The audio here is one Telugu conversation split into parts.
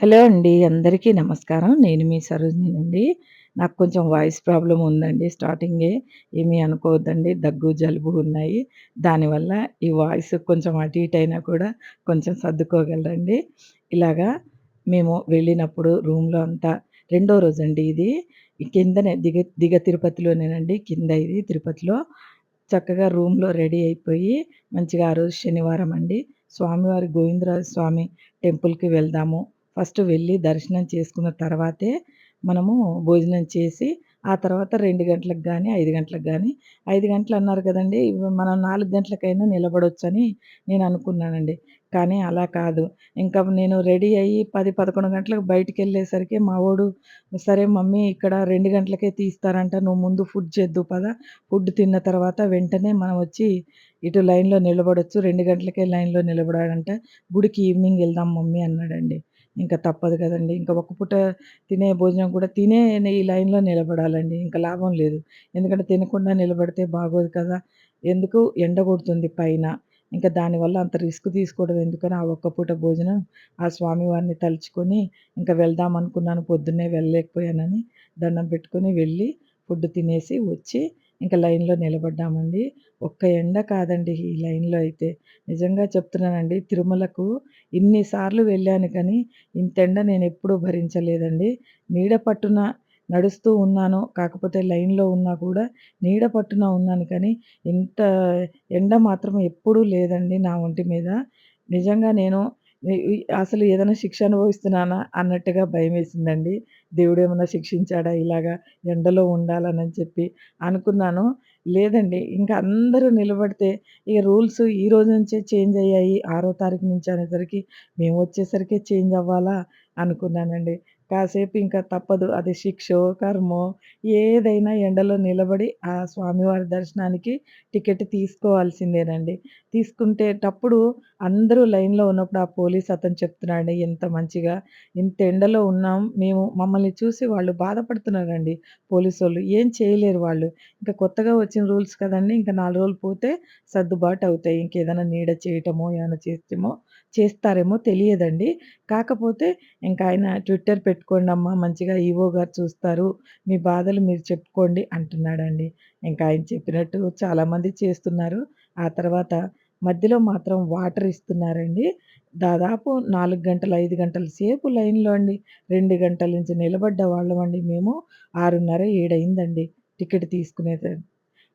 హలో అండి. అందరికీ నమస్కారం. నేను మీ సరోజినినండి. నాకు కొంచెం వాయిస్ ప్రాబ్లం ఉందండి స్టార్టింగే. ఏమీ అనుకోవద్దండి. దగ్గు, జలుబు ఉన్నాయి. దానివల్ల ఈ వాయిస్ కొంచెం అటు ఇటు అయినా కూడా కొంచెం సర్దుకోగలరండి. ఇలాగా మేము వెళ్ళినప్పుడు రూమ్‌లో అంతా రెండో రోజండి ఇది. కిందనే దిగ దిగ తిరుపతిలోనేనండి. కింద ఇది తిరుపతిలో. చక్కగా రూమ్‌లో రెడీ అయిపోయి మంచిగా ఆ రోజు శనివారం అండి. స్వామివారి గోవిందరాజ స్వామి టెంపుల్‌కి వెళ్దాము. ఫస్ట్ వెళ్ళి దర్శనం చేసుకున్న తర్వాతే మనము భోజనం చేసి, ఆ తర్వాత రెండు గంటలకు కానీ ఐదు గంటలకు కానీ ఐదు గంటలు అన్నారు కదండీ! మనం నాలుగు గంటలకైనా నిలబడొచ్చని నేను అనుకున్నానండి కానీ అలా కాదు. ఇంకా నేను రెడీ అయ్యి 10, 11 గంటలకు బయటికి వెళ్ళేసరికి మా వాడు "సరే మమ్మీ ఇక్కడ రెండు గంటలకే తీస్తారంట. నువ్వు ముందు ఫుడ్ చేద్దు పద. ఫుడ్ తిన్న తర్వాత వెంటనే మనం వచ్చి ఇటు లైన్‌లో నిలబడొచ్చు. రెండు గంటలకే లైన్‌లో నిలబడాడంట గుడికి ఈవినింగ్ వెళ్దాం మమ్మీ" అన్నాడండి. ఇంకా తప్పదు కదండీ! ఇంకా ఒక పూట తినే భోజనం కూడా తినే ఈ లైన్‌లో నిలబడాలండి. ఇంకా లాభం లేదు. ఎందుకంటే తినకుండా నిలబడితే బాగోదు కదా! ఎందుకు ఎండ కొడుతుంది పైన. ఇంకా దానివల్ల అంత రిస్క్ తీసుకోవడం ఎందుకని ఆ ఒక్క పూట భోజనం ఆ స్వామివారిని తలుచుకొని ఇంకా వెళ్దాం అనుకున్నాను. పొద్దున్నే వెళ్ళలేకపోయానని దండం పెట్టుకొని వెళ్ళి ఫుడ్ తినేసి వచ్చి ఇంక లైన్‌లో నిలబడ్డామండి. ఒక్క ఎండ కాదండి ఈ లైన్‌లో అయితే. నిజంగా చెప్తున్నానండి తిరుమలకు ఇన్ని సార్లు వెళ్ళాను కానీ ఇంతెండ నేనెప్పుడూ భరించలేదండి. నీడ పట్టున నడుస్తూ ఉన్నాను. కాకపోతే లైన్‌లో ఉన్నా కూడా నీడ పట్టున ఉన్నాను కానీ ఇంత ఎండ మాత్రం ఎప్పుడూ లేదండి నా ఒంటి మీద. నిజంగా నేను అసలు ఏదైనా శిక్ష అనుభవిస్తున్నానా అన్నట్టుగా భయమేసిందండి. దేవుడేమన్నా శిక్షించాడా ఇలాగా ఎండలో ఉండాలనని చెప్పి అనుకున్నాను. లేదండి. ఇంక అందరూ నిలబడితే ఇక రూల్స్ ఈ రోజు నుంచే చేంజ్ అయ్యాయి. ఆరో తారీఖు నుంచి అనేసరికి మేమొచ్చేసరికే చేంజ్ అవ్వాలా అనుకున్నానండి. కాసేపు ఇంకా తప్పదు. అది శిక్షో, కర్మో ఏదైనా ఎండలో నిలబడి ఆ స్వామివారి దర్శనానికి టికెట్ తీసుకోవాల్సిందేనండి. తీసుకుంటేటప్పుడు అందరూ లైన్‌లో ఉన్నప్పుడు ఆ పోలీస్ అతను చెప్తున్నాడండి ఎంత మంచిగా, "ఇంత ఎండలో ఉన్నాం మేము" మమ్మల్ని చూసి వాళ్ళు బాధపడుతున్నారండి పోలీసోళ్ళు. ఏం చేయలేరు వాళ్ళు. ఇంకా కొత్తగా వచ్చిన రూల్స్ కదండీ! ఇంకా నాలుగు రోజులు పోతే సర్దుబాటు అవుతాయి. ఇంకేదైనా నీడ చేయటమో, ఏమైనా చేస్తేమో చేస్తారేమో తెలియదండి. కాకపోతే ఇంక ఆయన ట్విట్టర్ పెట్టుకోండమ్మా మంచిగా ఈవో గారు చూస్తారు. మీ బాధలు మీరు చెప్పుకోండి అంటున్నాడండి. ఇంకా ఆయన చెప్పినట్టు చాలామంది చేస్తున్నారు. ఆ తర్వాత మధ్యలో మాత్రం వాటర్ ఇస్తున్నారండి. దాదాపు నాలుగు గంటలు, ఐదు గంటల సేపు లైన్‌లో అండి. రెండు గంటల నుంచి నిలబడ్డ వాళ్ళమండి మేము. ఆరున్నర ఏడైందండి టికెట్ తీసుకునేది.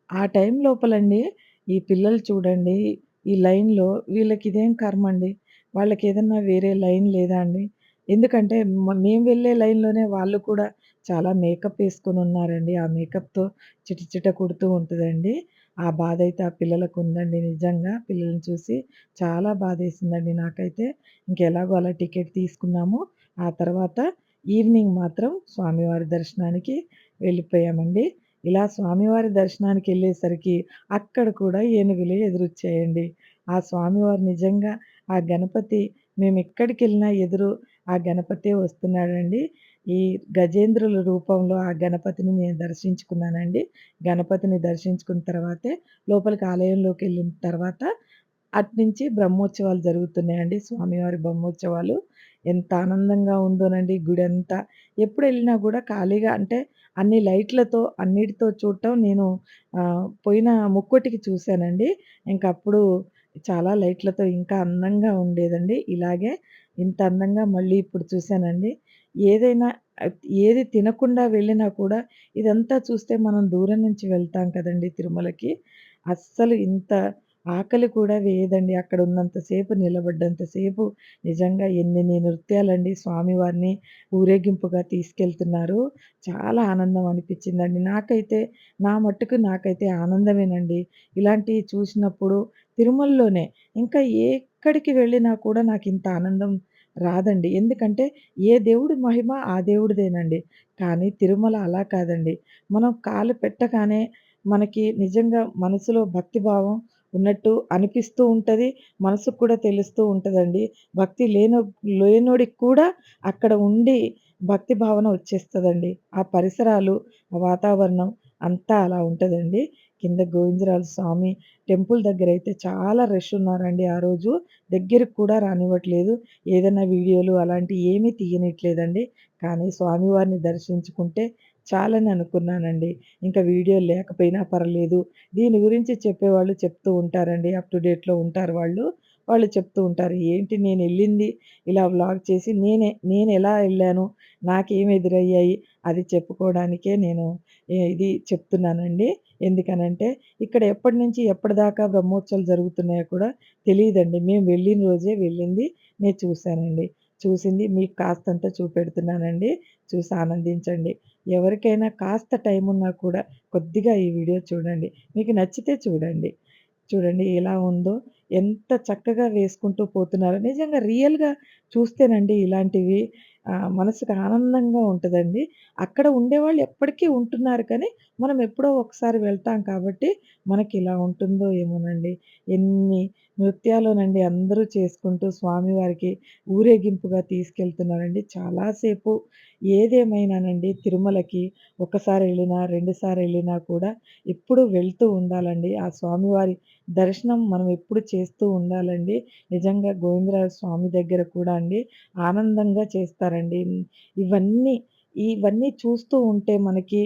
ఆ టైం లోపలండి ఈ పిల్లలు చూడండి ఈ లైన్‌లో వీళ్ళకి ఇదేం కారమండి వాళ్ళకి ఏదన్నా వేరే లైన్ లేదా అండి? ఎందుకంటే మ మేము వెళ్ళే లైన్‌లోనే వాళ్ళు కూడా చాలా మేకప్ ఏసుకొనున్నారండి. ఆ మేకప్‌తో చిటచిట కొడుతూ ఉంటదండి. ఆ బాధైతే ఆ పిల్లలకు ఉందండి నిజంగా. పిల్లల్ని చూసి చాలా బాధేసిందండి నాకైతే. ఇంకెలాగో అలా టికెట్ తీసుకున్నాము. ఆ తర్వాత ఈవినింగ్ మాత్రం స్వామివారి దర్శనానికి వెళ్ళిపోయామండి. ఇలా స్వామివారి దర్శనానికెళ్ళేసరికి అక్కడ కూడా ఏనుగులే ఎదురొచ్చాయండి. ఆ స్వామివారు నిజంగా ఆ గణపతి మేము ఎక్కడికెళ్ళినా ఎదురు ఆ గణపతే వస్తున్నాడండి. ఈ గజేంద్రుల రూపంలో ఆ గణపతిని నేను దర్శించుకున్నానండి. గణపతిని దర్శించుకున్న తర్వాతే లోపలికి ఆలయంలోకి వెళ్ళిన తర్వాత అట్నుంచి బ్రహ్మోత్సవాలు జరుగుతున్నాయండి. స్వామివారి బ్రహ్మోత్సవాలు. ఎంత ఆనందంగా ఉందోనండి గుడంతా. ఎప్పుడెళ్ళినా కూడా ఖాళీగా అంటే అన్ని లైట్‌లతో అన్నిటితో చూడటం నేను పోయిన ముక్కోటికి చూసానండి. ఇంకప్పుడు చాలా లైట్‌లతో ఇంకా అందంగా ఉండేదండి. ఇలాగే ఇంత అందంగా మళ్ళీ ఇప్పుడు చూశానండి ఏదైనా ఆహ్, ఏది తినకుండా వెళ్ళినా కూడా ఇదంతా చూస్తే మనం దూరం నుంచి వెళ్తాం కదండీ తిరుమలకి. అస్సలు ఇంత ఆకలి కూడా వేయదండి. అక్కడ ఉన్నంత సేపు నిలబడ్డంత సేపు నిజంగా ఎన్నెన్ని నృత్యాలండి స్వామివారిని ఊరేగింపుగా తీసుకెళ్తున్నారు. చాలా ఆనందం అనిపించిందండి నాకైతే నా మట్టుకు నాకైతే ఆనందమేనండి. ఇలాంటివి చూసినప్పుడు తిరుమలలోనే ఇంకా ఎక్కడికి వెళ్ళినా కూడా నాకింత ఆనందం రాదండి. ఎందుకంటే ఏ దేవుడి మహిమ ఆ దేవుడిదేనండి. కానీ తిరుమల అలా కాదండి. మనం కాలు పెట్టగానే మనకి నిజంగా మనసులో భక్తి భావం ఉన్నట్టు అనిపిస్తూ ఉంటది. మనసుకు కూడా తెలుస్తూ ఉంటదండి. భక్తి లేనో లేనోడికి కూడా అక్కడ ఉండి భక్తి భావన వచ్చేస్తదండి. ఆ పరిసరాలు, ఆ వాతావరణం అంతా అలా ఉంటదండి. కింద గోవిందరాజు స్వామి టెంపుల్ దగ్గర అయితే చాలా రష్ ఉన్నారండి ఆ రోజు. దగ్గరికి కూడా రానివ్వట్లేదు. ఏదైనా వీడియోలు అలాంటివి ఏమీ తీయనిట్లేదండి. కానీ స్వామివారిని దర్శించుకుంటే చాలని అనుకున్నానండి. ఇంకా వీడియో లేకపోయినా పర్లేదు. దీని గురించి చెప్పేవాళ్ళు చెప్తూ ఉంటారండి. అప్ టు డేట్‌లో ఉంటారు వాళ్ళు. వాళ్ళు చెప్తూ ఉంటారు. ఏంటి నేను వెళ్ళింది ఇలా వ్లాగ్ చేసి నేనే నేను ఎలా వెళ్ళాను నాకేం ఎదురయ్యాయి అది చెప్పుకోవడానికే నేను ఇది చెప్తున్నానండి. ఎందుకనంటే ఇక్కడ ఎప్పటి నుంచి ఎప్పటిదాకా బ్రహ్మోత్సవాలు జరుగుతున్నాయో కూడా తెలియదండి మేము వెళ్ళిన రోజే వెళ్ళింది నేను చూశానండి చూసింది మీకు కాస్తంత చూపెడుతున్నానండి. చూసి ఆనందించండి. ఎవరికైనా కాస్త టైం ఉన్నా కూడా కొద్దిగా ఈ వీడియో చూడండి. మీకు నచ్చితే చూడండి. చూడండి ఎలా ఉందో ఎంత చక్కగా వేసుకుంటూ పోతున్నారో. నిజంగా రియల్‌గా చూస్తేనండి ఇలాంటివి మనసుకు ఆనందంగా ఉంటుందండి అక్కడ ఉండేవాళ్ళు ఎప్పటికీ ఉంటున్నారు కానీ, మనం ఎప్పుడో ఒకసారి వెళ్తాం కాబట్టి, మనకి ఇలా ఉంటుందో ఏమోనండి. ఎన్ని నృత్యాలోనండి అందరూ చేసుకుంటూ స్వామివారికి ఊరేగింపుగా తీసుకెళ్తున్నారండి. చాలాసేపు ఏదేమైనానండి తిరుమలకి ఒకసారి ఎళ్ళినా, రెండుసార్లు ఎళ్ళినా కూడా ఎప్పుడూ వెళ్తూ ఉండాలండి. ఆ స్వామివారి దర్శనం మనం ఎప్పుడు చేస్తూ ఉండాలండి. నిజంగా గోవిందరాజ స్వామి దగ్గర కూడా అండి ఆనందంగా చేస్తారండి. ఇవన్నీ ఇవన్నీ చూస్తూ ఉంటే మనకి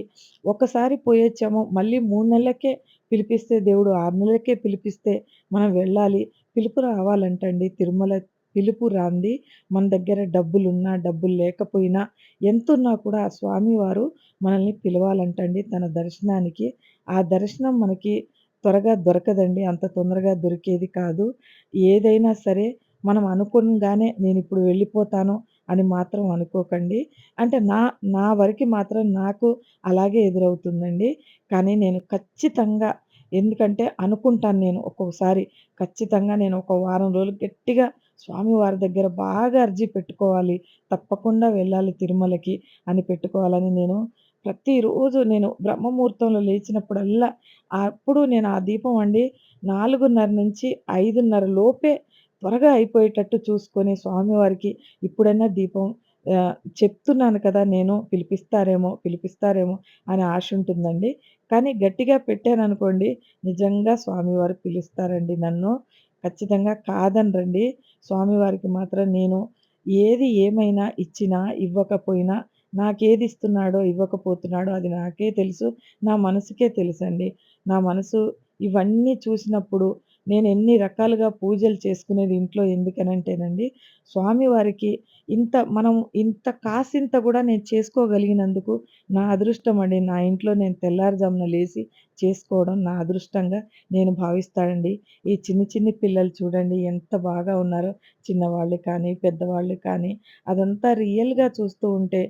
ఒకసారి పోయొచ్చాము. మళ్ళీ 3 నెలలకే పిలిపిస్తే దేవుడు 6 నెలలకే పిలిపిస్తే మనం వెళ్ళాలి. పిలుపు రావాలంటండి తిరుమల పిలుపు రాంది మన దగ్గర డబ్బులున్నా, డబ్బులు లేకపోయినా ఎంతున్నా కూడా ఆ స్వామివారు మనల్ని పిలవాలంటండి తన దర్శనానికి. ఆ దర్శనం మనకి త్వరగా దొరకదండి. అంత తొందరగా దొరికేది కాదు. ఏదైనా సరే మనం అనుకోగానే నేను ఇప్పుడు వెళ్ళిపోతాను అని మాత్రం అనుకోకండి. అంటే నా నా వరకు మాత్రం నాకు అలాగే ఎదురవుతుందండి. కానీ నేను ఖచ్చితంగా ఎందుకంటే అనుకుంటాను నేను ఒక్కొక్కసారి ఖచ్చితంగా నేను ఒక వారం రోజులు గట్టిగా స్వామివారి దగ్గర బాగా అర్జీ పెట్టుకోవాలి. తప్పకుండా వెళ్ళాలి తిరుమలకి అని పెట్టుకోవాలని నేను ప్రతిరోజు నేను బ్రహ్మముహూర్తంలో లేచినప్పుడల్లా అప్పుడు నేను ఆ దీపం అండి 4:30 నుంచి 5:30 లోపే త్వరగా అయిపోయేటట్టు చూసుకొని స్వామివారికి ఇప్పుడైనా దీపం ఆహ్, చెప్తున్నాను కదా నేను పిలిపిస్తారేమో, పిలిపిస్తారేమో అని ఆశ ఉంటుందండి. కానీ గట్టిగా పెట్టాననుకోండి నిజంగా స్వామివారు పిలుస్తారండి నన్ను. ఖచ్చితంగా కాదనరండి. స్వామివారికి మాత్రం నేను ఏది ఏమైనా ఇచ్చినా, ఇవ్వకపోయినా నాకేది ఇస్తున్నాడో, ఇవ్వకపోతున్నాడో అది నాకే తెలుసు. నా మనసుకే తెలుసండి. నా మనసు ఇవన్నీ చూసినప్పుడు నేను ఎన్ని రకాలుగా పూజలు చేసుకునేది ఇంట్లో ఎందుకనంటేనండి, స్వామివారికి ఇంత మనం ఇంత కాసింత కూడా నేను చేసుకోగలిగినందుకు నా అదృష్టం అండి. నా ఇంట్లో నేను తెల్లారుజామున లేచి చేసుకోవడం నా అదృష్టంగా నేను భావిస్తానండి. ఈ చిన్ని చిన్ని పిల్లలు చూడండి ఎంత బాగా ఉన్నారో. చిన్నవాళ్ళు కానీ, పెద్దవాళ్ళు కానీ అదంతా రియల్‌గా చూస్తూ ఉంటే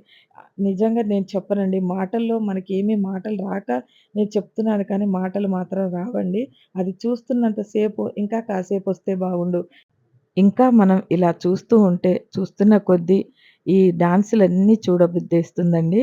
నిజంగా నేను చెప్పనండి. మాటల్లో మనకి ఏమీ మాటలు రాక నేను చెప్తున్నాను కానీ మాటలు మాత్రం రావండి. అది చూస్తున్నంతసేపు ఇంకా కాసేపు వస్తే బాగుండు. ఇంకా మనం ఇలా చూస్తూ ఉంటే చూస్తున్న కొద్దీ ఈ డాన్సులన్నీ చూడబుద్ధేస్తుందండి.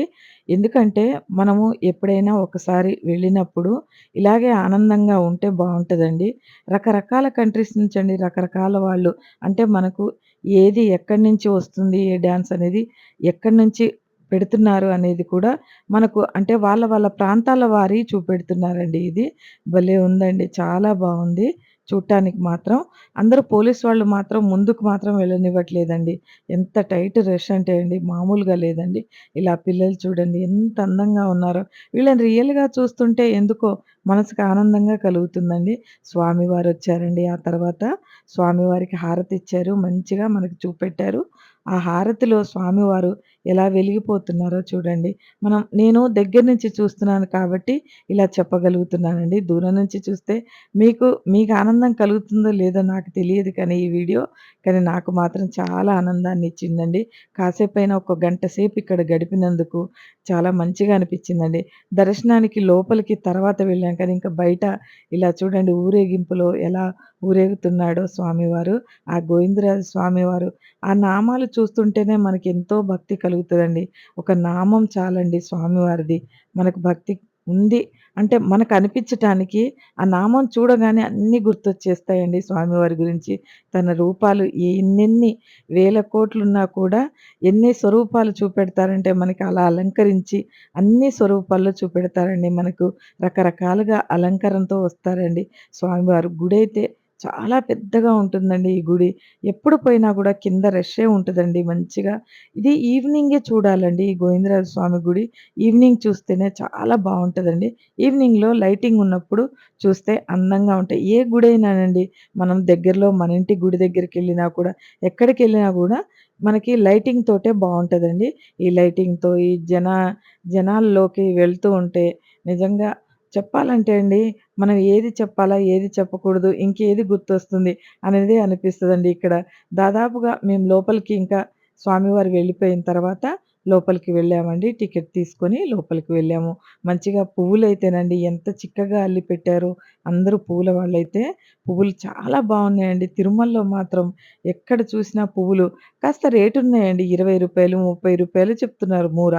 ఎందుకంటే మనము ఎప్పుడైనా ఒకసారి వెళ్ళినప్పుడు ఇలాగే ఆనందంగా ఉంటే బాగుంటుందండి రకరకాల కంట్రీస్ నుంచి అండి రకరకాల వాళ్ళు అంటే మనకు ఏది ఎక్కడి నుంచి వస్తుంది ఏ డ్యాన్స్ అనేది ఎక్కడి నుంచి పెడుతున్నారు అనేది కూడా మనకు అంటే వాళ్ళ వాళ్ళ ప్రాంతాల వారి చూపెడుతున్నారండి ఇది. భలే ఉందండి. చాలా బాగుంది చూడటానికి మాత్రం. అందరూ పోలీస్ వాళ్ళు మాత్రం ముందుకు మాత్రం వెళ్ళనివ్వట్లేదండి. ఎంత టైట్ రష్ అంటే అండి మామూలుగా లేదండి. ఇలా పిల్లలు చూడండి ఎంత అందంగా ఉన్నారో. వీళ్ళని రియల్‌గా చూస్తుంటే ఎందుకో మనసుకు ఆనందంగా కలుగుతుందండి. స్వామివారు వచ్చారండి ఆ తర్వాత స్వామివారికి హారతి ఇచ్చారు మంచిగా మనకు చూపెట్టారు. ఆ హారతిలో స్వామివారు ఎలా వెలిగిపోతున్నారో చూడండి. మనం నేను దగ్గర నుంచి చూస్తున్నాను కాబట్టి ఇలా చెప్పగలుగుతున్నానండి. దూరం నుంచి చూస్తే మీకు మీకు ఆనందం కలుగుతుందో లేదో నాకు తెలియదు కానీ ఈ వీడియో. కానీ నాకు మాత్రం చాలా ఆనందాన్ని ఇచ్చిందండి కాసేపు అయినా ఒక గంట సేపు ఇక్కడ గడిపినందుకు చాలా మంచిగా అనిపించిందండి దర్శనానికి లోపలికి తర్వాత వెళ్ళాం కానీ ఇంకా బయట ఇలా చూడండి ఊరేగింపులో ఎలా ఊరేగుతున్నాడో స్వామివారు. ఆ గోవిందరాజు స్వామివారు ఆ నామాలు చూస్తుంటేనే మనకెంతో భక్తి కలుగుతుందండి. ఒక నామం చాలండి స్వామివారిది. మనకు భక్తి ఉంది అంటే మనకు అనిపించటానికి ఆ నామం చూడగానే అన్నీ గుర్తొచ్చేస్తాయండి స్వామివారి గురించి. తన రూపాలు ఎన్నెన్ని వేల కోట్లున్నా కూడా ఎన్ని స్వరూపాలు చూపెడతారంటే మనకి అలా అలంకరించి అన్ని స్వరూపాల్లో చూపెడతారండి మనకు. రకరకాలుగా అలంకరణతో వస్తారండి స్వామివారు. గుడైతే చాలా పెద్దగా ఉంటుందండి ఈ గుడి. ఎప్పుడు పోయినా గూడా కింద రష్షే ఉంటదండి మంచిగా. ఇది ఈవినింగే చూడాలండి ఈ గోవిందరాజ స్వామి గుడి. ఈవినింగ్ చూస్తేనే చాలా బావుంటదండి. ఈవినింగ్‌లో లైటింగ్ ఉన్నప్పుడు చూస్తే అందంగా ఉంటాయి. ఏ గుడైనానండి మనం దగ్గరలో మన ఇంటి గుడి దగ్గరికెళ్ళినా కూడా, ఎక్కడికెళ్ళినా గూడా మనకి లైటింగ్ తోటే బావుంటదండి. ఈ లైటింగ్‌తో ఈ జనా జనాల్లోకి వెళ్తూ ఉంటే నిజంగా చెప్పాలంటే అండి, మనం ఏది చెప్పాలా? ఏది చెప్పకూడదు? ఇంకేది గుర్తొస్తుంది? అనేది అనిపిస్తదండి ఇక్కడ. దాదాపుగా మేము లోపలికి ఇంకా స్వామివారు వెళ్ళిపోయిన తర్వాత లోపలికి వెళ్ళామండి. టికెట్ తీసుకొని లోపలికి వెళ్ళాము. మంచిగా పువ్వులైతేనండి ఎంత చిక్కగా అల్లి పెట్టారో అందరూ పూల వాళ్ళైతే. పువ్వులు చాలా బాగున్నాయండి తిరుమలలో మాత్రం ఎక్కడ చూసినా పువ్వులు కాస్త రేటున్నాయండి. రూ. 20, రూ. 30 చెప్తున్నారు మూర.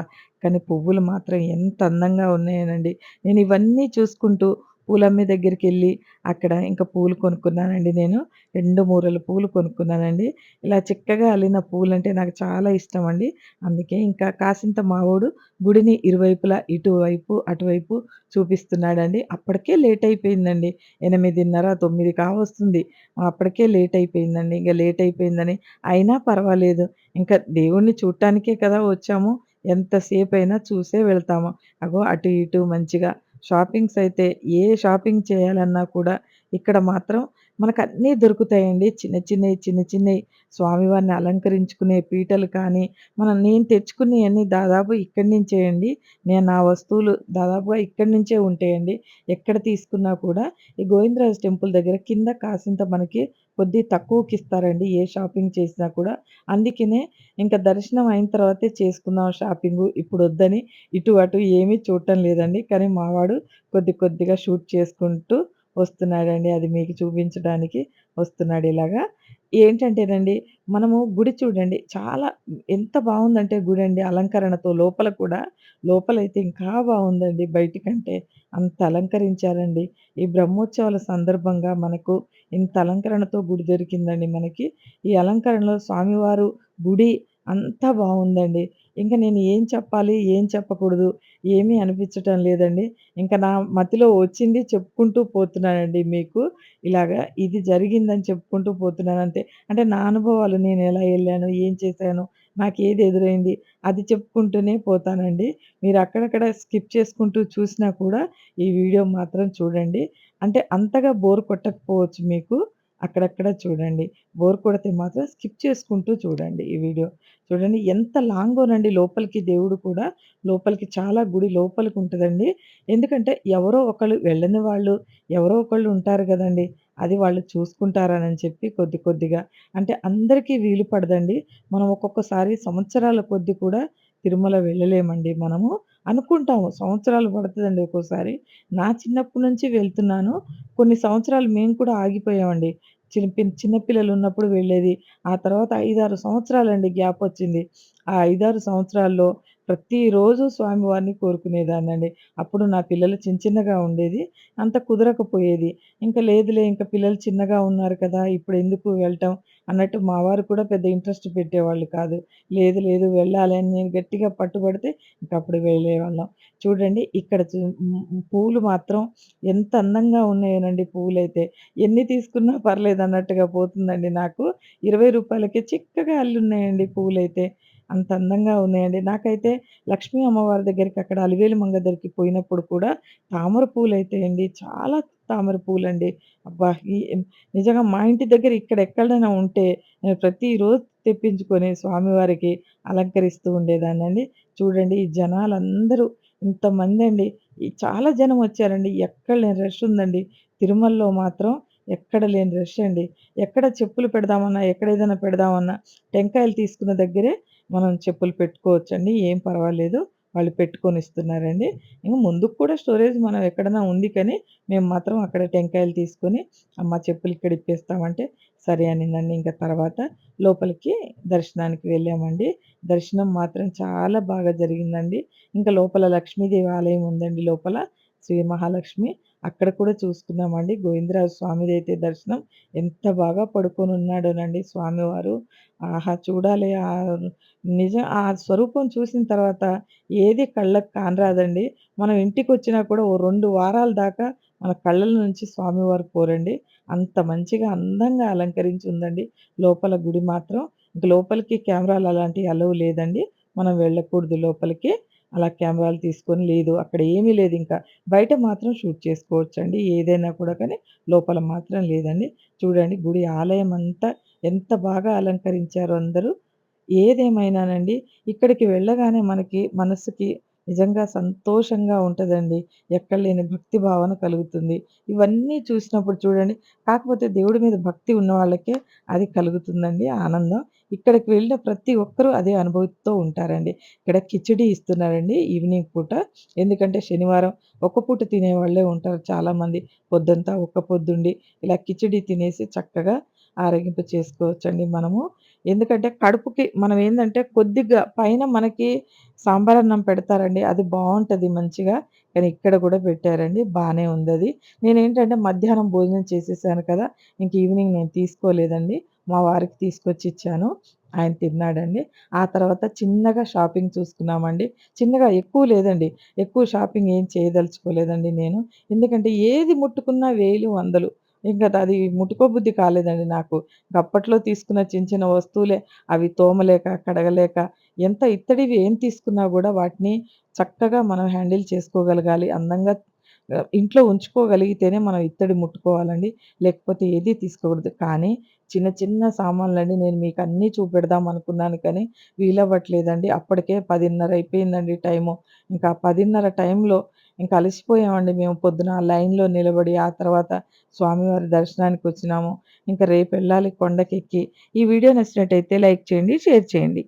కానీ పువ్వులు మాత్రం ఎంత అందంగా ఉన్నాయనండి నేను ఇవన్నీ చూసుకుంటూ పూలమ్మే దగ్గరికెళ్ళి అక్కడ ఇంకా పూలు కొనుక్కున్నానండి నేను. 2 మూరలు పూలు కొనుక్కున్నానండి. ఇలా చిక్కగా అల్లిన పూలంటే నాకు చాలా ఇష్టమండి. అందుకే ఇంకా కాసింత మావోడు గుడిని ఇరువైపులా ఇటువైపు, అటువైపు చూపిస్తున్నాడండి. అప్పటికే లేట్ అయిపోయిందండి. 8:30, 9 కావస్తుంది. అప్పటికే లేట్ అయిపోయిందండి. ఇంక లేట్ అయిపోయిందని అయినా పర్వాలేదు. ఇంకా దేవుడిని చూడటానికే కదా వచ్చాము. ఎంతసేపైనా చూసే వెళ్తాము. అగో అటు ఇటు మంచిగా షాపింగ్స్ అయితే ఏ షాపింగ్ చేయాలన్నా కూడా ఇక్కడ మాత్రం మనకన్నీ దొరుకుతాయండి. చిన్న చిన్నయి, చిన్న చిన్నయి స్వామివారిని అలంకరించుకునే పీటలు కానీ, మనం నేను తెచ్చుకున్నయన్నీ దాదాపు ఇక్కడి నుంచే అండి. నేను నా వస్తువులు దాదాపుగా ఇక్కడి నుంచే ఉంటాయండి. ఎక్కడ తీసుకున్నా కూడా ఈ గోవిందరాజు టెంపుల్ దగ్గర కింద కాసింత మనకి కొద్ది తక్కువకి ఇస్తారండి ఏ షాపింగ్ చేసినా కూడా. అందుకనే ఇంకా దర్శనం అయిన తర్వాతే చేసుకుందాం షాపింగు ఇప్పుడొద్దని ఇటు అటు ఏమీ చూడటం లేదండి. కానీ మావాడు కొద్ది కొద్దిగా షూట్ చేసుకుంటూ వస్తున్నాడండి. అది మీకు చూపించడానికి వస్తున్నాడు ఇలాగా. ఏంటంటేనండి మనము గుడి చూడండి చాలా ఎంత బావుందంటే గుడండి అలంకరణతో లోపల కూడా లోపలైతే ఇంకా బావుందండి బయటికంటే అంత అలంకరించారండి. ఈ బ్రహ్మోత్సవాల సందర్భంగా మనకు ఇంత అలంకరణతో గుడి దొరికిందండి మనకి. ఈ అలంకరణలో స్వామివారు గుడి అంతా బావుందండి. ఇంక నేను ఏం చెప్పాలి? ఏం చెప్పకూడదు? ఏమీ అనిపించటం లేదండి. ఇంక నా మతిలో వచ్చింది చెప్పుకుంటూ పోతున్నానండి మీకు. ఇలాగా ఇది జరిగిందని చెప్పుకుంటూ పోతున్నానంతే. అంటే నా అనుభవాలు నేనెలా ఎళ్ళాను? ఏం చేశాను? నాకేది ఎదురైంది? అది చెప్పుకుంటూనే పోతానండి. మీరు అక్కడక్కడ స్కిప్ చేసుకుంటూ చూసినా కూడా ఈ వీడియో మాత్రం చూడండి. అంటే అంతగా బోర్ కొట్టకపోవచ్చు మీకు. అక్కడక్కడ చూడండి. బోర్ కొడితే మాత్రం స్కిప్ చేసుకుంటూ చూడండి ఈ వీడియో. చూడండి ఎంత లాంగోనండి లోపలికి దేవుడు కూడా. లోపలికి చాలా గుడి లోపలికుంటదండి. ఎందుకంటే ఎవరో ఒకళ్ళు వెళ్ళని వాళ్ళు ఎవరో ఒకళ్ళు ఉంటారు గదండీ! అది వాళ్ళు చూసుకుంటారనని చెప్పి కొద్ది కొద్దిగా అంటే అందరికీ వీలు పడదండి. మనం ఒక్కొక్కసారి సంవత్సరాల కొద్దీ కూడా తిరుమల వెళ్ళలేమండి మనము. అనుకుంటాము సంవత్సరాలు పడుతుందండి ఒక్కోసారి. నా చిన్నప్పటి నుంచి వెళ్తున్నాను. కొన్ని సంవత్సరాలు మేము కూడా ఆగిపోయామండి. చిన్న పిన్ చిన్నపిల్లలు ఉన్నప్పుడు వెళ్ళేది. ఆ తర్వాత 5, 6 సంవత్సరాలండి గ్యాపొచ్చింది. ఆ 5, 6 సంవత్సరాల్లో ప్రతిరోజు స్వామివారిని కోరుకునేదాన్నండి. అప్పుడు నా పిల్లలు చిన్న చిన్నగా ఉండేది. అంత కుదరకపోయేది. ఇంక లేదులే ఇంక పిల్లలు చిన్నగా ఉన్నారు కదా! ఇప్పుడెందుకు వెళ్ళటం అన్నట్టు మా వారు కూడా పెద్ద ఇంట్రెస్ట్ పెట్టేవాళ్ళు కాదు. లేదు లేదు వెళ్ళాలి అని నేను గట్టిగా పట్టుబడితే ఇంకప్పుడు వెళ్ళేవాళ్ళం. చూడండి ఇక్కడ పూలు మాత్రం ఎంత అందంగా ఉన్నాయోనండి అయితే ఎన్ని తీసుకున్నా పర్లేదు అన్నట్టుగా పోతుందండి నాకు. ఇరవై రూపాయలకే చిక్కగా అల్లున్నాయండి అయితే అంత అందంగా ఉన్నాయండి. నాకైతే లక్ష్మీ అమ్మవారి దగ్గరికి అక్కడ అలివేలు మంగ దగ్గరికి పోయినప్పుడు కూడా తామర అయితే అండి చాలా తామర పూలండి. అబ్బా! ఈ నిజంగా మా ఇంటి దగ్గర ఇక్కడ ఎక్కడైనా ఉంటే నేను ప్రతిరోజు తెప్పించుకొని స్వామివారికి అలంకరిస్తూ ఉండేదాన్నండి. చూడండి ఈ జనాలందరూ ఇంతమందండి. ఈ చాలా జనం వచ్చారండి. ఎక్కడ లేని రష్ ఉందండి. తిరుమలలో మాత్రం ఎక్కడ లేని రష్ అండి. ఎక్కడ చెప్పులు పెడదామన్నా, ఎక్కడ ఏదైనా పెడదామన్నా టెంకాయలు తీసుకున్న దగ్గరే మనం చెప్పులు పెట్టుకోవచ్చండి. ఏం పర్వాలేదు. వాళ్ళు పెట్టుకొనిస్తున్నారండి. ఇంకా ముందుకు కూడా స్టోరేజ్ మనం ఎక్కడైనా ఉంది కానీ, మేము మాత్రం అక్కడ టెంకాయలు తీసుకొని, అమ్మ చెప్పులు ఇక్కడ ఇప్పేస్తామంటే, సరే అనిందండి. ఇంకా తర్వాత లోపలికి దర్శనానికి వెళ్ళామండి. దర్శనం మాత్రం చాలా బాగా జరిగిందండి. ఇంకా లోపల లక్ష్మీదేవి ఆలయం ఉందండి లోపల. శ్రీ మహాలక్ష్మి. అక్కడ కూడా చూసుకున్నామండి. గోవిందరాజు స్వామిదైతే దర్శనం ఎంత బాగా పడుకొని ఉన్నాడోనండి స్వామివారు. ఆహా! చూడాలి ఆ నిజం ఆ స్వరూపం చూసిన తర్వాత ఏది కళ్ళకు కానరాదండి. మనం ఇంటికొచ్చినా కూడా ఓ రెండు వారాల దాకా మన కళ్ళల నుంచి స్వామివారు పోరండి. అంత మంచిగా అందంగా అలంకరించి ఉందండి లోపల గుడి మాత్రం. ఇంక లోపలికి కెమెరాలు అలాంటివి అలవ్ లేదండి. మనం వెళ్ళకూడదు లోపలికి. అలా కెమెరాలు తీసుకొని లేదు. అక్కడ ఏమీ లేదు ఇంకా బయట మాత్రం షూట్ చేసుకోవచ్చండి. ఏదైనా కూడా కానీ లోపల మాత్రం లేదండి. చూడండి గుడి ఆలయం అంతా ఎంత బాగా అలంకరించారో అందరూ. ఏదేమైనానండి ఇక్కడికి వెళ్ళగానే మనకి మనసుకి నిజంగా సంతోషంగా ఉంటదండి. ఎక్కడ లేని భక్తి భావన కలుగుతుంది. ఇవన్నీ చూసినప్పుడు చూడండి కాకపోతే దేవుడి మీద భక్తి ఉన్న వాళ్ళకే అది కలుగుతుందండి ఆనందం. ఇక్కడికి వెళ్ళిన ప్రతి ఒక్కరూ అదే అనుభూతితో ఉంటారండి. ఇక్కడ కిచిడి ఇస్తున్నారండి ఈవినింగ్ పూట. ఎందుకంటే శనివారం ఒక పూట తినేవాళ్ళే ఉంటారు చాలామంది. పొద్దంతా ఒక్క పొద్దుండి ఇలా కిచిడి తినేసి చక్కగా ఆరగింపు చేసుకోవచ్చండి మనము. ఎందుకంటే కడుపుకి మనం ఏంటంటే కొద్దిగా పైన మనకి సాంబార్ అన్నం పెడతారండి. అది బాగుంటుంది మంచిగా. కానీ ఇక్కడ కూడా పెట్టారండి. బాగానే ఉంది అది నేనేంటంటే మధ్యాహ్నం భోజనం చేసేసాను కదా! ఇంక ఈవినింగ్ నేను తీసుకోలేదండి. మా వారికి తీసుకొచ్చి ఇచ్చాను. ఆయన తిన్నాడండి. ఆ తర్వాత చిన్నగా షాపింగ్ చూసుకున్నామండి. చిన్నగా ఎక్కువ లేదండి. ఎక్కువ షాపింగ్ ఏం చేయదలుచుకోలేదండి నేను. ఎందుకంటే ఏది ముట్టుకున్నా వేలు, వందలు. ఇంకా అది ముట్టుకోబుద్ధి కాలేదండి నాకు. అప్పట్లో తీసుకున్న చిన్న చిన్న వస్తువులే అవి తోమలేక, కడగలేక ఎంత ఇత్తడివి ఏం తీసుకున్నా కూడా వాటిని చక్కగా మనం హ్యాండిల్ చేసుకోగలగాలి. అందంగా ఇంట్లో ఉంచుకోగలిగితేనే మనం ఇత్తడి ముట్టుకోవాలండి. లేకపోతే ఏది తీసుకోకూడదు. కానీ చిన్న చిన్న సామాన్లండి నేను మీకు అన్నీ చూపెడదాం అనుకున్నాను కానీ వీలవ్వట్లేదండి. అప్పటికే పదిన్నర అయిపోయిందండి టైము. ఇంకా పదిన్నర టైంలో ఇంకా అలసిపోయామండి మేము పొద్దున లైన్‌లో నిలబడి, ఆ తర్వాత స్వామివారి ఇంకా రేపు వెళ్ళాలి కొండకెక్కి. ఈ వీడియో నచ్చినట్టయితే లైక్ చేయండి, షేర్ చేయండి.